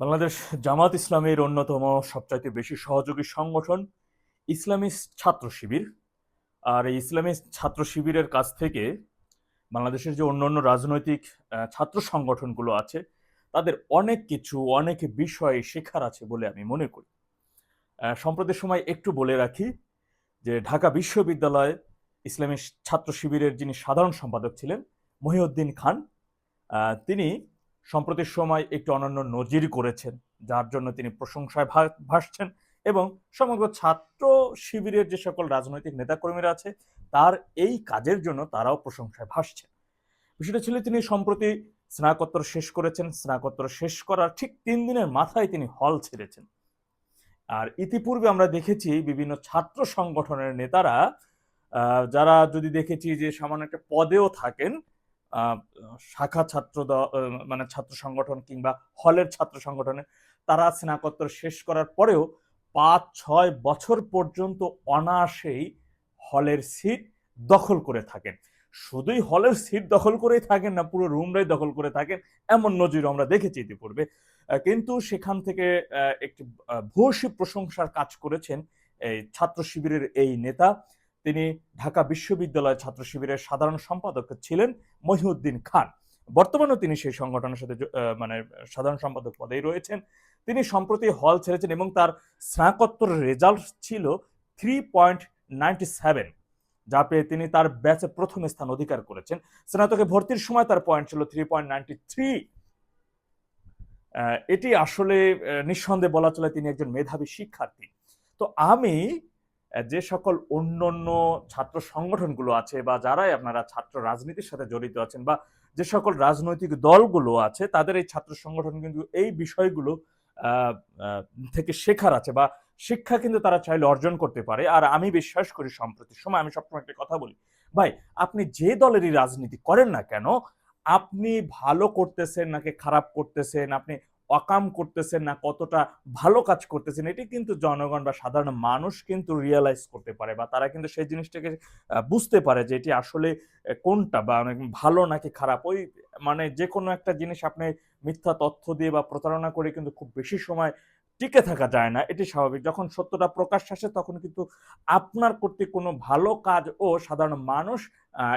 বাংলাদেশ জামাত ইসলামের অন্যতম সবচাইতে বেশি সহযোগী সংগঠন ইসলামী ছাত্র শিবির। আর এই ইসলামী ছাত্র শিবিরের কাছ থেকে বাংলাদেশের যে অন্যান্য রাজনৈতিক ছাত্র সংগঠনগুলো আছে তাদের অনেক কিছু অনেক বিষয় শেখার আছে বলে আমি মনে করি। আহ, সম্প্রতি সময় একটু বলে রাখি যে ঢাকা বিশ্ববিদ্যালয়ে ইসলামী ছাত্র শিবিরের যিনি সাধারণ সম্পাদক ছিলেন মহিউদ্দিন খান তিনি সম্প্রতির সময় একটু অনন্য নজির করেছেন, যার জন্য তিনি প্রশংসায় ভাসছেন এবং সমগ্র ছাত্র শিবিরের যে সকল রাজনৈতিক নেতাকর্মীরা আছে, তার এই কাজের জন্য তারাও প্রশংসায় ভাসছেন। বিষয়টা ছিল তিনি সম্প্রতি স্নাতকোত্তর শেষ করেছেন, স্নাতকোত্তর শেষ করার ঠিক তিন দিনের মাথায় তিনি হল ছেড়েছেন। আর ইতিপূর্বে আমরা দেখেছি বিভিন্ন ছাত্র সংগঠনের নেতারা যারা যদি দেখেছি যে সামান্য একটা পদেও থাকেন শাখা ছাত্র মানে ছাত্র সংগঠন কিংবা হলের ছাত্র সংগঠনে তারা স্নাতকোত্তর শেষ করার পরেও পাঁচ, ছয় বছর পর্যন্ত অনায়াসেই হলের সিট দখল করে থাকেন। শুধুই হলের সিট দখল করেই থাকেন না, পুরো রুমটাই দখল করে থাকেন, এমন নজির আমরা দেখেছি ইতিপূর্বে। কিন্তু সেখান থেকে একটি ভূয়সী প্রশংসার কাজ করেছেন এই ছাত্র শিবিরের এই নেতা। তিনি ঢাকা বিশ্ববিদ্যালয় ছাত্র শিবিরের সাধারণ সম্পাদক ছিলেন মহিউদ্দিন খান। বর্তমানেও তিনি সেই সংগঠনের সাথে মানে সাধারণ সম্পাদক পদেই রয়েছেন। তিনি সম্প্রতি হল ছেড়েছেন এবং তার স্নাতকোত্তর রেজাল্ট ছিল থ্রি পয়েন্ট নাইনটি সেভেন যা পেয়ে তিনি তার ব্যাচে প্রথম স্থান অধিকার করেছেন। স্নাতকে ভর্তির সময় তার পয়েন্ট ছিল থ্রি পয়েন্ট নাইনটি থ্রি এটি আসলে নিঃসন্দেহে বলা চলে তিনি একজন মেধাবী শিক্ষার্থী। তো আমি যে সকল অন্যান্য ছাত্র সংগঠনগুলো আছে বা যারাই আপনারা ছাত্র রাজনীতির সাথে জড়িত আছেন বা যে সকল রাজনৈতিক দলগুলো আছে, তাদের এই ছাত্র সংগঠন কিন্তু এই বিষয়গুলো থেকে শেখার আছে বা শিক্ষা কিন্তু তারা চাইলে অর্জন করতে পারে। আর আমি বিশ্বাস করি, সম্প্রতি সময় আমি সবসময় একটা কথা বলি, ভাই, আপনি যে দলেরই রাজনীতি করেন না কেন, আপনি ভালো করতেছেন নাকি খারাপ করতেছেন, আপনি অকাম করতেছেন না, কতটা ভালো কাজ করতেছেন, এটি কিন্তু জনগণ বা সাধারণ মানুষ কিন্তু রিয়েলাইজ করতে পারে বা তারা কিন্তু সেই জিনিসটাকে বুঝতে পারে যে এটি আসলে কোনটা বা ভালো নাকি খারাপ। ওই মানে যে কোনো একটা জিনিস আপনি মিথ্যা তথ্য দিয়ে বা প্রতারণা করে কিন্তু খুব বেশি সময় টিকে থাকা যায় না, এটি স্বাভাবিক। যখন সত্যটা প্রকাশ আসে, তখন কিন্তু আপনার কর্তৃক কোনো ভালো কাজ ও সাধারণ মানুষ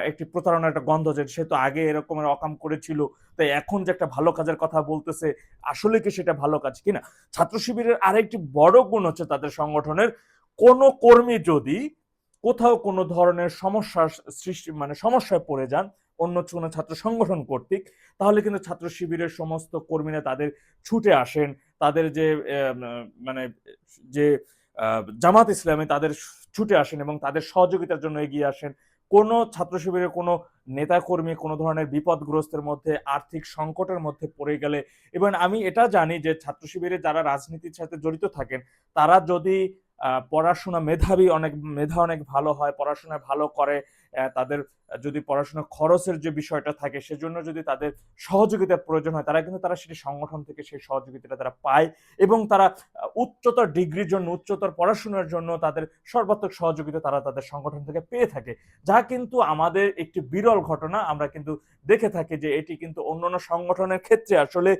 একটি প্রতারণার একটা গন্ধ যে সে তো আগে এরকমের অকাম করেছিল, তাই এখন যে একটা ভালো কাজের কথা বলতেছে, আসলে কি সেটা ভালো কাজ কিনা? ছাত্র শিবিরের আরেকটি বড় গুণ হচ্ছে তাদের সংগঠনের, কোনো কর্মী যদি কোথাও কোনো ধরনের সমস্যার সৃষ্টি মানে সমস্যায় পড়ে যান, অন্য কোনো ছাত্র সংগঠন কর্তৃক, তাহলে কিন্তু ছাত্র শিবিরের সমস্ত কর্মীরা তাদের ছুটে আসেন তাদের যে মানে যে জামাত ইসলামে তাদের ছুটে আসেন এবং তাদের সহযোগিতার জন্য এগিয়ে আসেন। কোনো ছাত্র শিবিরের কোনো নেতাকর্মী কোনো ধরনের বিপদগ্রস্তের মধ্যে, আর্থিক সংকটের মধ্যে পড়ে গেলে, এবং আমি এটা জানি যে, ছাত্র শিবিরে যারা রাজনীতির সাথে জড়িত থাকেন, তারা যদি পড়াশোনা মেধাবী অনেক, মেধা অনেক ভালো হয় পড়াশোনায় ভালো করে তাদের যদি পড়াশোনা খরচের যে বিষয়টা থাকে সেজন্য যদি তাদের সহযোগিতার প্রয়োজন হয়, তারা কিন্তু তারা সেটি সংগঠন থেকে সেই সহযোগিতাটা তারা পায় এবং তারা উচ্চতর ডিগ্রির জন্য, উচ্চতর পড়াশোনার জন্য তাদের সর্বাত্মক সহযোগিতা তারা তাদের সংগঠন থেকে পেয়ে থাকে। যা কিন্তু আমাদের একটি বিরল ঘটনা, আমরা কিন্তু দেখে থাকি যে এটি কিন্তু অন্যান্য সংগঠনের ক্ষেত্রে আসলে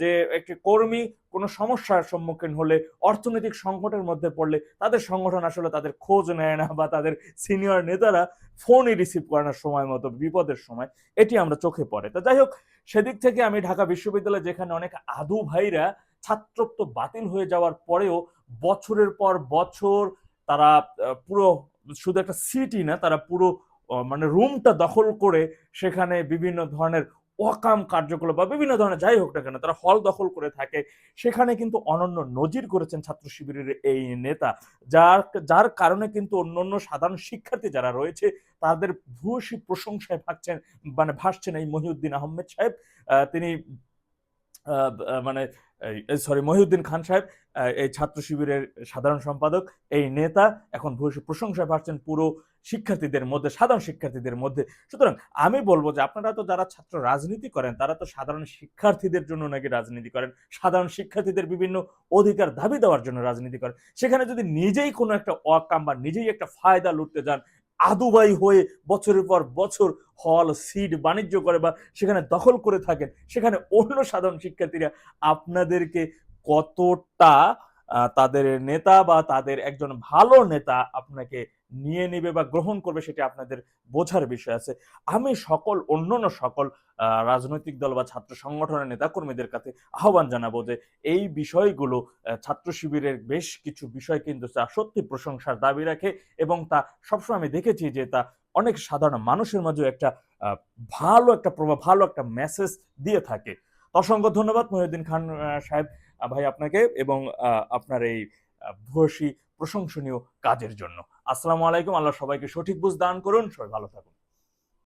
যে একটি কর্মী কোনো সমস্যার সম্মুখীন হলে অর্থনৈতিক সংকটের মধ্যে পড়লে তাদের সংগঠন আসলে তাদের খোঁজ নেয় না বা তাদের সিনিয়র নেতারা ফোনই রিসিভ করে না সময় মতো, বিপদের সময়। এটি আমরা চোখে পড়ে। তো যাই হোক, সেদিক থেকে আমি ঢাকা বিশ্ববিদ্যালয়ে যেখানে অনেক আদু ভাইরা ছাত্রত্ব বাতিল হয়ে যাওয়ার পরেও বছরের পর বছর তারা পুরো শুধু একটা সিটই না, তারা পুরো মানে রুমটা দখল করে সেখানে বিভিন্ন ধরনের অকাম কার্যকলাপ বা বিভিন্ন ধরনের যাই হোক না কেন, তারা হল দখল করে থাকে। সেখানে কিন্তু অনন্য নজির করেছেন ছাত্র শিবিরের এই নেতা। যার যার কারণে কিন্তু অন্যান্য সাধারণ শিক্ষার্থী যারা রয়েছে, তাদের ভূয়সী প্রশংসায় ভাগছেন মানে ভাসছেন এই মহিউদ্দিন আহমেদ সাহেব। তিনি মানে সরি মহিউদ্দিন খান সাহেব এই ছাত্র শিবিরের সাধারণ সম্পাদক, এই নেতা, এখন ভূয়সী প্রশংসায় পাচ্ছেন পুরো শিক্ষার্থীদের মধ্যে, সাধারণ শিক্ষার্থীদের মধ্যে। সুতরাং আমি বলব যে আপনারা তো যারা ছাত্র রাজনীতি করেন, তারা তো সাধারণ শিক্ষার্থীদের জন্য নাকি রাজনীতি করেন? সাধারণ শিক্ষার্থীদের বিভিন্ন অধিকার দাবি দেওয়ার জন্য রাজনীতি করেন? সেখানে যদি নিজেই কোনো একটা অকাম বা নিজেই একটা ফায়দা লুটতে যান আদুবাই হয়ে বছরের পর বছর হল সিট বাণিজ্য করে বা সেখানে দখল করে থাকেন। সেখানে অন্য সাধারণ শিক্ষার্থীরা আপনাদেরকে কতটা তাদের নেতা বা তাদের একজন ভালো নেতা আপনাকে নিয়ে নেবে বা গ্রহণ করবে সেটা আপনাদের বোঝার বিষয় আছে। আমি সকল, অন্যান্য সকল রাজনৈতিক দল বা ছাত্র সংগঠনের নেতাকর্মীদের কাছে আহ্বান জানাব যে এই বিষয়গুলো ছাত্র শিবিরের বেশ কিছু বিষয় কিন্তু তা সত্যি প্রশংসার দাবি রাখে এবং তা সবসময় আমি দেখেছি যে তা অনেক সাধারণ মানুষের মাঝে একটা ভালো একটা প্রভাব, ভালো একটা মেসেজ দিয়ে থাকে। অসংখ্য ধন্যবাদ, মহিউদ্দিন খান সাহেব। ভাই আপনাকে এবং আপনার এই ভূয়সী প্রশংসনীয় কাজের জন্য। আসসালামু আলাইকুম, আল্লাহ সবাইকে সঠিক বুঝ দান করুন, সবাই ভালো থাকুন।